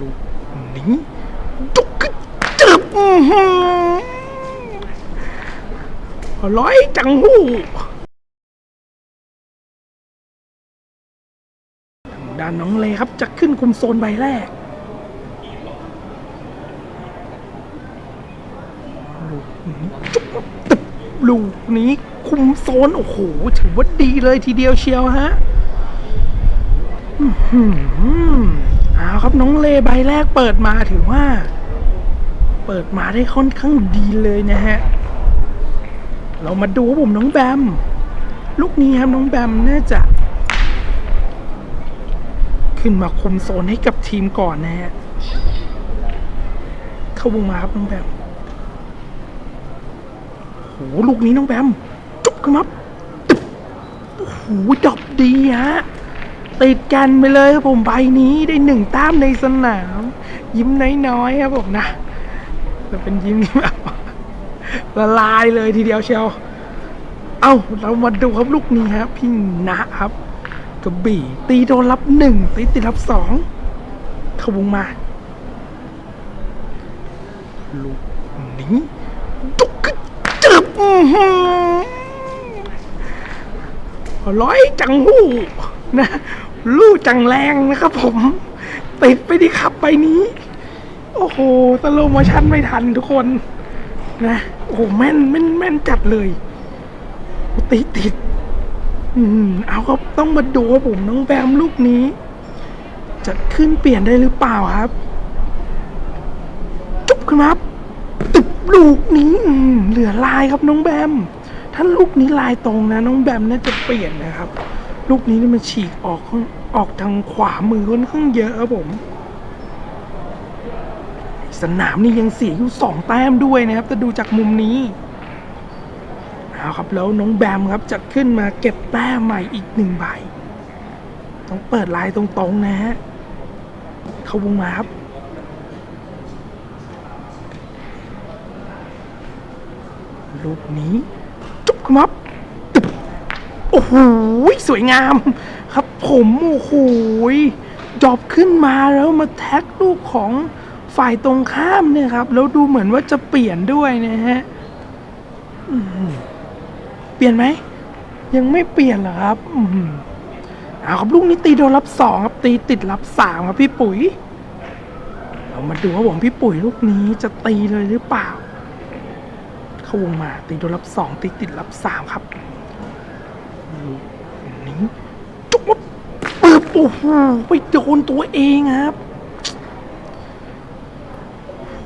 ลูกนี้จุกกึจึบอื้อหือร้อยจังหูด้านน้องเลครับจะขึ้นคุมโซนใบแรก ลูกนี้จุกตึบลูกนี้คุมโซน โอ้โห ถือว่าดีเลยทีเดียวเชียวฮะ อื้อหือ เอาครับน้องเลใบแรกเปิดมาถือว่า เปิดมาได้ค่อนข้างดีเลยนะฮะ เรามาดูผมน้องแบม ลูกนี้ครับน้องแบมน่าจะ ขึ้นมาคุมโซนให้กับทีมก่อนนะฮะ เข้าวงมาครับน้องแบมโอ้โหลูกนี้น้องแบมจุกขึ้นมาตึ๊บโอ้โหดอกดีฮะ ติดกันไปเลยครับผมใบนี้ได้หนึ่งแต้มในสนาม ยิ้มน้อยๆครับผมนะจะเป็นยิ้มที่แบบละลายเลยทีเดียวเชียว เอ้าเรามาดูครับลูกนี้ครับพี่นะครับกระบี่ ตีโดนรับหนึ่งตีติดรับสองเขวงมา ลูกนี้จุกกึกจึบอื้อหือร้อยจังหูนะ ลู่จังแรงนะครับผม ติดไปดิครับไปนี้ โอ้โหสโลโมชั่นไม่ทันทุกคนนะโอ้โหแม่นแม่นแม่นจัดเลยติดติดอืมเอาครับต้องมาดูครับผมน้องแบมลูกนี้ จะขึ้นเปลี่ยนได้หรือเปล่าครับ จุบขึ้นมาครับตึบลูกนี้อืมเหลือลายครับน้องแบม ถ้าลูกนี้ลายตรงนะ น้องแบมน่าจะเปลี่ยนนะครับ ลูกนี้นี่มันฉีกออกออกทางขวามือค่อนข้างเยอะครับผม สนามนี่ยังเสียอยู่สองแต้มด้วยนะครับจะดูจากมุมนี้เอาครับแล้วน้องแบมครับจะขึ้นมาเก็บแต้มใหม่อีกหนึ่งใบ ต้องเปิดลายตรงๆนะฮะเข้าวงมาครับลูกนี้จุบครับตึบ อ้โหสวยงามครับ ผมโอ้โหดรอปขึ้นมาแล้วมาแท็กลูกของฝ่ายตรงข้ามเนี่ยครับ แล้วดูเหมือนว่าจะเปลี่ยนด้วยนะฮะเปลี่ยนไหม ยังไม่เปลี่ยนเหรอครับอือหือเอาครับลูกนี้ตีโดนรับสองครับตีติดรับสามครับพี่ปุ๋ยเรามาดูว่าผมพี่ปุ๋ยลูกนี้จะตีเลยหรือเปล่า เข้าวงมาตีโดนรับสองตีติดรับสามครับ นี้จุ๊บปึ๊บโอ้โหไปโดนตัวเองครับ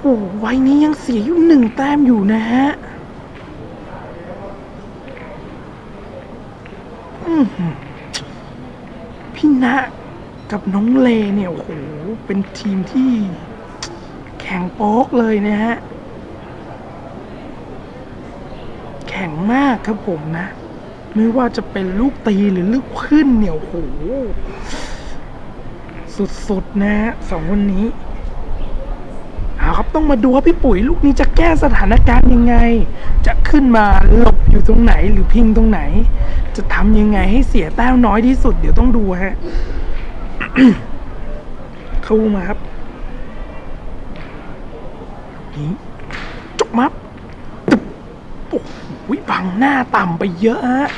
โอ้โหไว้นี้ยังเสียอยู่หนึ่งแต้มอยู่นะฮะพี่ณะกับน้องเลเนี่ย โอ้โห เป็นทีมที่แข่งโป๊กเลยนะฮะ แข็งมากครับผมนะ ไม่ว่าจะเป็นลูกตีหรือลูกขึ้นเนี่ยโอ้โหสุดๆนะฮะสองคนนี้เอาครับต้องมาดูว่าพี่ปุ๋ยลูกนี้จะแก้สถานการณ์ยังไง จะขึ้นมาหลบอยู่ตรงไหนหรือพิงตรงไหน จะทำยังไงให้เสียแต้มน้อยที่สุด เดี๋ยวต้องดูฮะเข้ามาครับนี่จกมับ อ้โหบังหน้าต่ำไปเยอะฮะ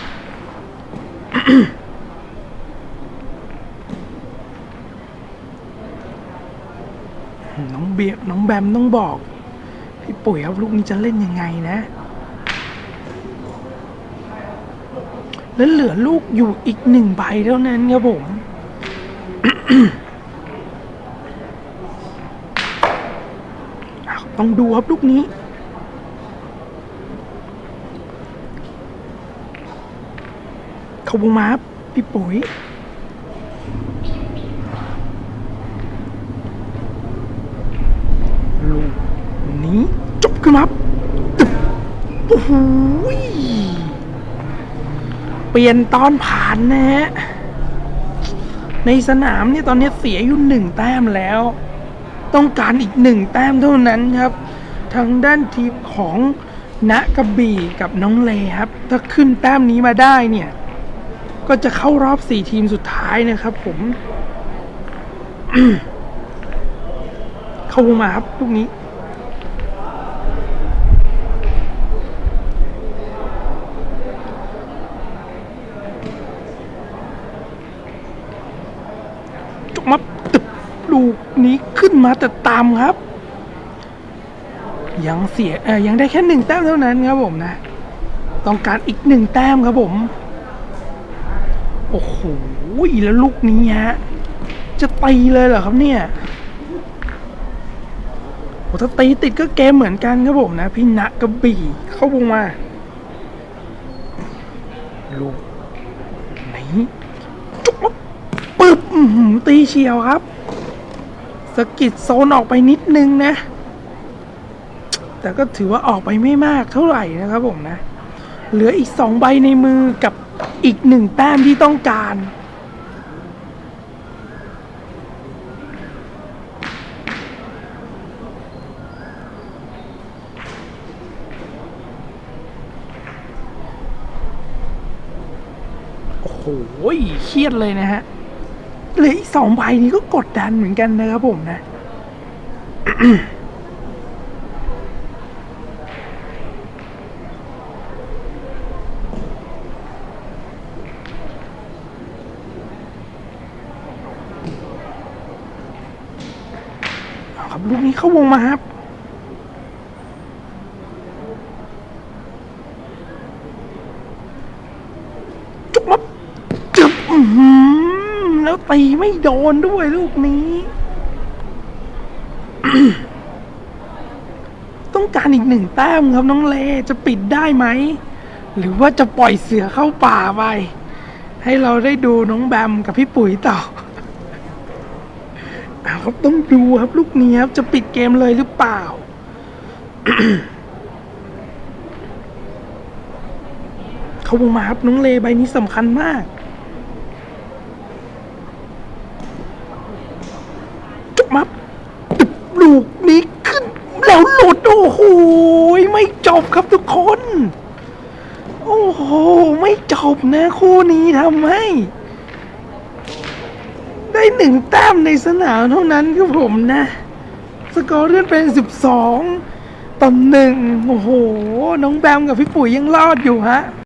น้องเบียน้องแบมต้องบอก พี่ปุ๋ยครับลูกนี้จะเล่นยังไงนะ แล้วเหลือลูกอยู่อีกหนึ่งใบเท่านั้นครับผมต้องดูครับลูกนี้ ขาวงมารับพี่ปุ๋ย ลูกนี้จบขึ้นมาโอ้โหยเปลี่ยนตอนผ่านนะฮะ ในสนามเนี่ยตอนนี้เสียอยู่หนึ่งแต้มแล้ว ต้องการอีกหนึ่งแต้มเท่านั้นครับ ทางด้านทีมของณกระบี่กับน้องเลครับ ถ้าขึ้นแต้มนี้มาได้เนี่ย ก็จะเข้ารอบสี่ทีมสุดท้ายนะครับผม เข้ามาครับลูกนี้ จกมาตึบลูกนี้ขึ้นมาแต่ตามครับ ยังเสียเออยังได้แค่หนึ่งแต้มเท่านั้นครับผมนะ ต้องการอีกหนึ่งแต้มครับผม โอ้โห แล้วลูกนี้ฮะ จะตีเลยเหรอครับเนี่ยโอ้ถ้าตีติดก็เกมเหมือนกันครับผมนะ พี่ณกระบี่ เข้าวงมา ลูกนี้จุ๊บปึ๊บตีเฉียวครับสกิดโซนออกไปนิดนึงนะ แต่ก็ถือว่าออกไปไม่มากเท่าไหร่นะครับผมนะ เหลืออีกสองใบในมือกับ อีกหนึ่งแต้มที่ต้องการ โอ้โหเครียดเลยนะฮะเหลืออีกสองใบนี้ก็กดดันเหมือนกันนะครับผมนะ เอาครับ ลูกนี้เข้าวงมาครับ จุกมับจึบแล้วตีไม่โดนด้วยลูกนี้ ต้องการอีกหนึ่งแต้มครับน้องเลจะปิดได้ไหม หรือว่าจะปล่อยเสือเข้าป่าไป ให้เราได้ดูน้องแบมกับพี่ปุ๋ยต่อ เอาครับต้องดูครับลูกนี้ครับจะปิดเกมเลยหรือเปล่า เขาวงมาครับน้องเลใบนี้สำคัญมากจุกมับตึบลูกนี้ขึ้น แล้วหลุดโอ้โหไม่จบครับทุกคน โอ้โห ไม่จบนะคู่นี้ทำให้ ได้หนึ่งแต้มในสนามเท่านั้นครับผมนะ สกอร์เลื่อนเป็นสิบสองต่อหนึ่งโอ้โห น้องแบมกับพี่ปุ๋ยยังรอดอยู่ฮะ